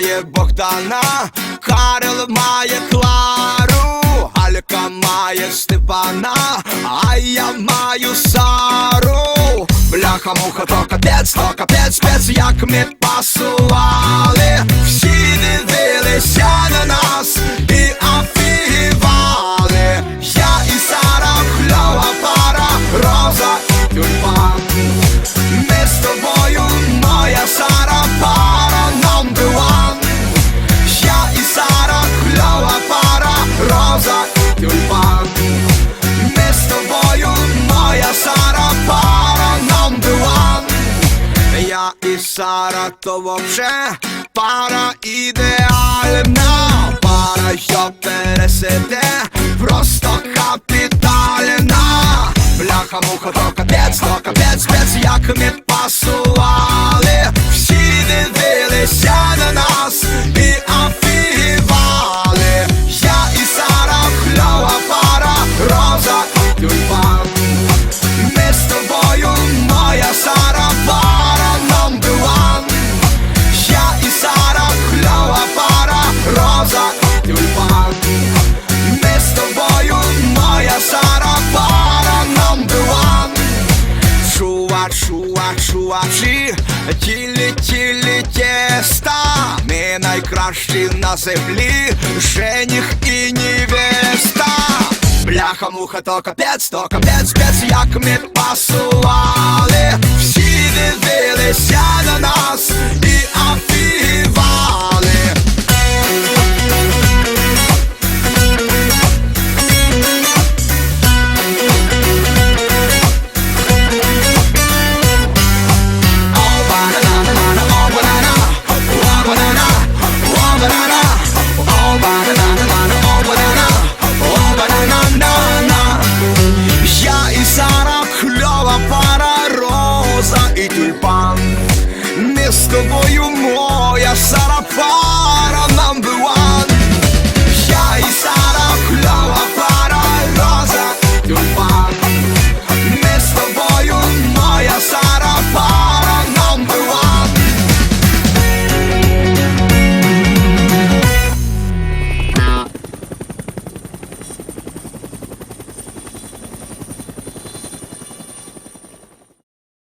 має Богдана, Карел має Клару, Алька має Степана, а я маю Сару. Бляха, муха, то капець, то капець, спец, як ми пасували Сара, то вообще пара ідеальна, пара, що пересиде, просто Чува, чува, чувачі, тілі, тілі тіста Ми найкращі на землі, жених і невеста Бляха, муха, то капець, то капець, спец, як ми пасували Всі дивилися на нас тобою моя сарапа.